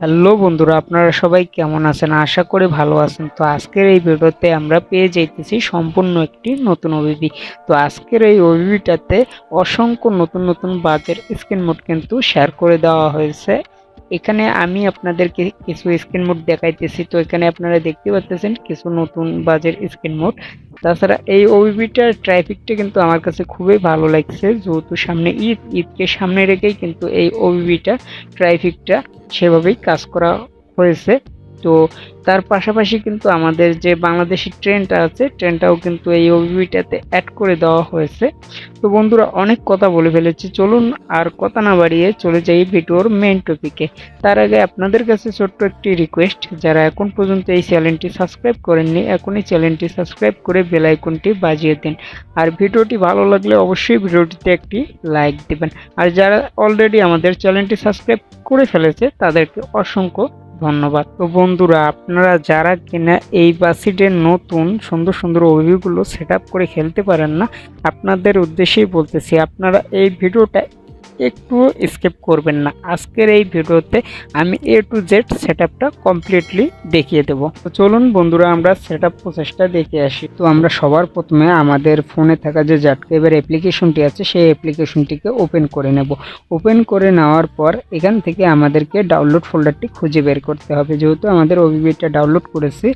Hello বন্ধুরা, আপনারা সবাই কেমন আছেন? আশা করি ভালো আছেন। তো আজকের এই ভিডিওতে আমরা পেয়ে যাইতেছি সম্পূর্ণ একটি নতুন ওবিবি তো আজকের এই ওবিবিটাতে অসংখ্য নতুন নতুন বাজের স্ক্রিন মোড কিন্তু শেয়ার করে দেওয়া হয়েছে। এখানে আমি আপনাদেরকে কিছু স্ক্রিন মোড দেখাইতেছি। তো এখানে আপনারা দেখতে পাচ্ছেন কিছু নতুন বাজের স্ক্রিন মোড তাছাড়া এই ওবিবিটার ট্রাফিকটা কিন্তু আমার কাছে খুবই ভালো লাগছে। যেহেতু সামনে ঈদ, ঈদকে সামনে রেখেই কিন্তু এই ওবিবিটা ট্রাফিকটা সেভাবেই কাজ করা হয়েছে। তো তার পাশাপাশি কিন্তু আমাদের যে বাংলাদেশি ট্রেনটা আছে, ট্রেনটাও কিন্তু এই ওবিবিটাতে অ্যাড করে দেওয়া হয়েছে। তো বন্ধুরা, অনেক কথা বলে ফেলেছি। চলুন আর কথা না বাড়িয়ে চলে যাই ভিডিওর মেন টপিকে তার আগে আপনাদের কাছে ছোট্ট একটি রিকোয়েস্ট যারা এখন পর্যন্ত এই চ্যানেলটি সাবস্ক্রাইব করেননি, এখনই চ্যানেলটি সাবস্ক্রাইব করে বেল আইকনটি বাজিয়ে দিন। আর ভিডিওটি ভালো লাগলে অবশ্যই ভিডিওটিতে একটি লাইক দিবেন। আর যারা অলরেডি আমাদের চ্যানেলটি সাবস্ক্রাইব করে ফেলেছে, তাদেরকে অসংখ্য ধন্যবাদ। তো বন্ধুরা, আপনারা যারা কিনা এই বাসিটের নতুন, সুন্দর সুন্দর ওভিগুলো সেট করে খেলতে পারেন না, আপনাদের উদ্দেশ্যেই বলতেছি, আপনারা এই ভিডিওটা একটু স্কিপ করবেন না। আজকের এই ভিডিওতে আমি এ টু জেড সেট আপটা কমপ্লিটলি দেখিয়ে দেবো। তো চলুন বন্ধুরা, আমরা সেট আপ প্রসেসটা দেখে আসি। তো আমরা সবার প্রথমে আমাদের ফোনে থাকা যে জাটকেবের অ্যাপ্লিকেশনটি আছে, সেই অ্যাপ্লিকেশনটিকে ওপেন করে নেব। ওপেন করে নেওয়ার পর এখান থেকে আমাদেরকে ডাউনলোড ফোল্ডারটি খুঁজে বের করতে হবে। যেহেতু আমাদের ওবিবিটা ডাউনলোড করেছি,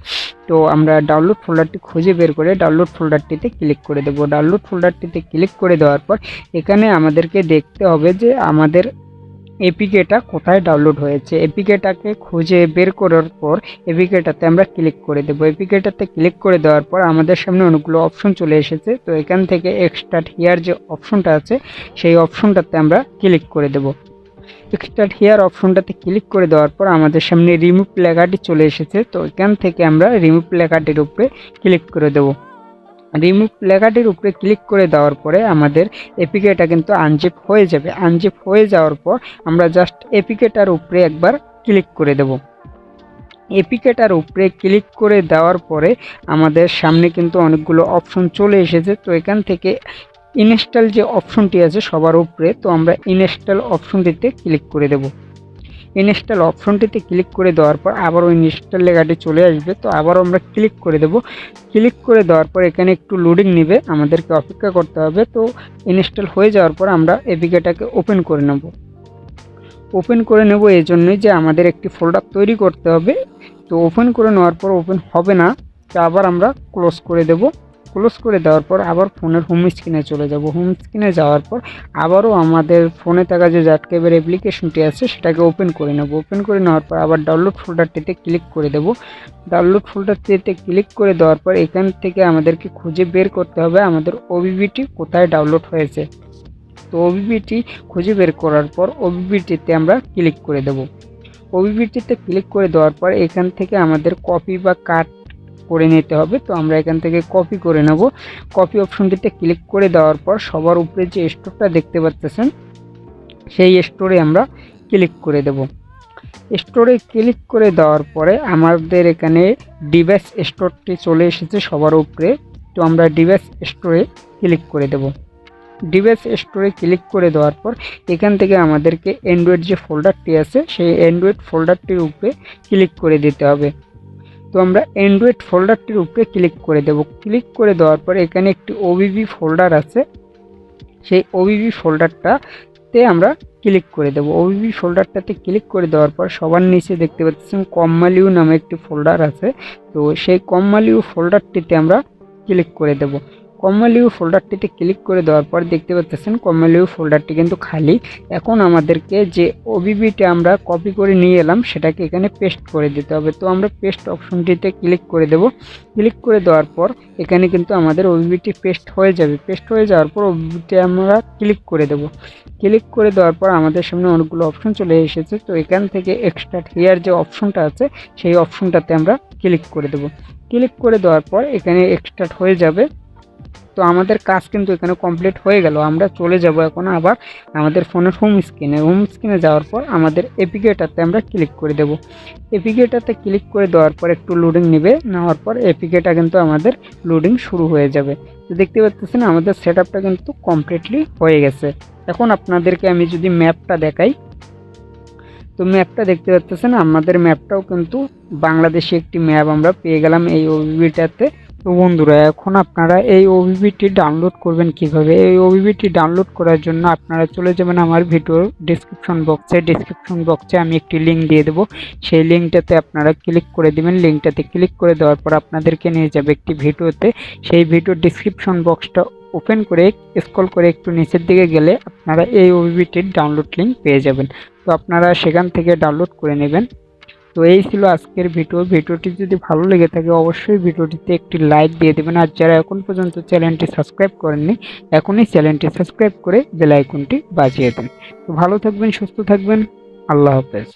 তো আমরা ডাউনলোড ফোল্ডারটি খুঁজে বের করে ডাউনলোড ফোল্ডারটিতে ক্লিক করে দেবো। ডাউনলোড ফোল্ডারটিতে ক্লিক করে দেওয়ার পর এখানে আমাদেরকে দেখতে হবে যে আমাদের এপিকেটা কোথায় ডাউনলোড হয়েছে এপিকেটাকে খুঁজে বের করার পর এপিকেটাতে আমরা ক্লিক করে দেবো। এপিকেটাতে ক্লিক করে দেওয়ার পর আমাদের সামনে অনেকগুলো অপশন চলে এসেছে। তো এখান থেকে এক্সট্রাট হিয়ার যে অপশনটা আছে, সেই অপশনটাতে আমরা ক্লিক করে দেবো। এক্সট্রাট হেয়ার অপশনটাতে ক্লিক করে দেওয়ার পর আমাদের সামনে রিমুভ লেখাটি চলে এসেছে। তো এখান থেকে আমরা রিমুভ লেখাটির উপরে ক্লিক করে দেবো। রিমুভ লেখাটির উপরে ক্লিক করে দেওয়ার পরে আমাদের এপিকেটা কিন্তু আনজিপ হয়ে যাবে। আনজিপ হয়ে যাওয়ার পর আমরা জাস্ট এপিকেটার উপরে একবার ক্লিক করে দেব। এপিকেটার উপরে ক্লিক করে দেওয়ার পরে আমাদের সামনে কিন্তু অনেকগুলো অপশন চলে এসেছে। তো এখান থেকে ইনস্টল যে অপশনটি আছে সবার উপরে, তো আমরা ইনস্টল অপশনটিতে ক্লিক করে দেব। ইনস্টল অপশনটিতে ক্লিক করে দেওয়ার পর আবারও ইনস্টল লেখাটি চলে আসবে। তো আবারও আমরা ক্লিক করে দেব। ক্লিক করে দেওয়ার পর এখানে একটু লোডিং নেবে। আমাদেরকে অপেক্ষা করতে হবে। তো ইনস্টল হয়ে যাওয়ার পর আমরা এপিকেটাকে ওপেন করে নেব। ওপেন করে নেব এই জন্যই যে আমাদের একটি ফোল্ডার তৈরি করতে হবে। তো ওপেন করে নেওয়ার পর ওপেন হবে না। তো আবার আমরা ক্লোজ করে দেবো। ক্লোজ করে দেওয়ার পর আবার ফোনের হোম স্ক্রিনে চলে যাব। হোম স্ক্রিনে যাওয়ার পর আবারও আমাদের ফোনে থাকা যে জাটকেবের অ্যাপ্লিকেশনটি আছে, সেটাকে ওপেন করে নেব। ওপেন করে নেওয়ার পর আবার ডাউনলোড ফোল্ডারটিতে ক্লিক করে দেব। ডাউনলোড ফোল্ডারটিতে ক্লিক করে দেওয়ার পর এখান থেকে আমাদেরকে খুঁজে বের করতে হবে আমাদের ওবিবিটি কোথায় ডাউনলোড হয়েছে। তো ওবিবিটি খুঁজে বের করার পর ওবিবিটিতে আমরা ক্লিক করে দেব। ওবিবিটিতে ক্লিক করে দেওয়ার পর এখান থেকে আমাদের কপি বা কাট করে নিতে হবে। তো আমরা এখান থেকে কপি করে নেব। কপি অপশনটিতে ক্লিক করে দেওয়ার পর সবার উপরে যে স্টোরটা দেখতে পাচ্ছেন সেই স্টোরে আমরা ক্লিক করে দেব। স্টোরে ক্লিক করে দেওয়ার পরে আমাদের এখানে ডিভাইস স্টোরটি চলে এসেছে সবার উপরে। তো আমরা ডিভাইস স্টোরে ক্লিক করে দেব। ডিভাইস স্টোরে ক্লিক করে দেওয়ার পর এখান থেকে আমাদেরকে অ্যান্ড্রয়েড যে ফোল্ডারটি আছে, সেই অ্যান্ড্রয়েড ফোল্ডারটির উপরে ক্লিক করে দিতে হবে। তো আমরা অ্যান্ড্রয়েড ফোল্ডারটির উপরে ক্লিক করে দেব। ক্লিক করে দেওয়ার পর এখানে একটি ওবিবি ফোল্ডার আছে। সেই ওবিবি ফোল্ডারটাতে আমরা ক্লিক করে দেবো। ওবিবি ফোল্ডারটাতে ক্লিক করে দেওয়ার পর সবার নিচে দেখতে পাচ্ছেন কম্মালিউ নামে একটি ফোল্ডার আছে। তো সেই কম্মালিউ ফোল্ডারটিতে আমরা ক্লিক করে দেবো। কমলিউ ফোল্ডারটিতে ক্লিক করে দেওয়ার পর দেখতে পাচ্ছেন কমলিউ ফোল্ডারটি কিন্তু খালি। এখন আমাদেরকে যে ওবিবিটা আমরা কপি করে নিয়ে এলাম, সেটাকে এখানে পেস্ট করে দিতে হবে। তো আমরা পেস্ট অপশনটিতে ক্লিক করে দেব। ক্লিক করে দেওয়ার পর এখানে কিন্তু আমাদের ওবিবিটি পেস্ট হয়ে যাবে। পেস্ট হয়ে যাওয়ার পর ওবিবিটি আমরা ক্লিক করে দেব। ক্লিক করে দেওয়ার পর আমাদের সামনে অনেকগুলো অপশন চলে এসেছে। তো এখান থেকে এক্সট্রা হেয়ার যে অপশনটা আছে, সেই অপশনটাতে আমরা ক্লিক করে দেব। ক্লিক করে দেওয়ার পর এখানে এক্সট্রাট হয়ে যাবে। তো আমাদের কাজ কিন্তু এখানে কমপ্লিট হয়ে গেল। আমরা চলে যাব এখন আবার আমাদের ফোনের হোম স্ক্রিনে হোম স্ক্রিনে যাওয়ার পর আমাদের এপিকেটাতে আমরা ক্লিক করে দেব। এপিকেটাতে ক্লিক করে দেওয়ার পর একটু লোডিং নেবে। নেওয়ার পর এপিকেটা কিন্তু আমাদের লোডিং শুরু হয়ে যাবে। তো দেখতে পাচ্ছেন আমাদের সেট কিন্তু কমপ্লিটলি হয়ে গেছে। এখন আপনাদেরকে আমি যদি ম্যাপটা দেখাই। তো ম্যাপটা দেখতে পাচ্ছেন আমাদের ম্যাপটাও কিন্তু বাংলাদেশে একটি ম্যাপ আমরা পেয়ে গেলাম এই ওবিবিটাতে তো বন্ধুরা, এখন আপনারা এই ওবিবিটি ডাউনলোড করবেন কীভাবে? এই ওবিবিটি ডাউনলোড করার জন্য আপনারা চলে যাবেন আমার ভিডিও ডিসক্রিপশন বক্সে ডিসক্রিপশন বক্সে আমি একটি লিঙ্ক দিয়ে দেবো। সেই লিঙ্কটাতে আপনারা ক্লিক করে দিবেন। লিঙ্কটাতে ক্লিক করে দেওয়ার পর আপনাদেরকে নিয়ে যাবে একটি ভিডিওতে। সেই ভিডিও ডিসক্রিপশন বক্সটা ওপেন করে স্ক্রল করে একটু নিচের দিকে গেলে আপনারা এই ওবিবিটির ডাউনলোড লিঙ্ক পেয়ে যাবেন। তো আপনারা সেখান থেকে ডাউনলোড করে নেবেন। তো এই ছিল আজকের ভিডিও। ভিডিওটি যদি ভালো লেগে থাকে, অবশ্যই ভিডিওটিতে একটি লাইক দিয়ে দেবেন। আর যারা এখন পর্যন্ত চ্যানেলটি সাবস্ক্রাইব করেননি, এখনই চ্যানেলটি সাবস্ক্রাইব করে বেল আইকনটি বাজিয়ে দেন। তো ভালো থাকবেন, সুস্থ থাকবেন। আল্লাহ হাফেজ।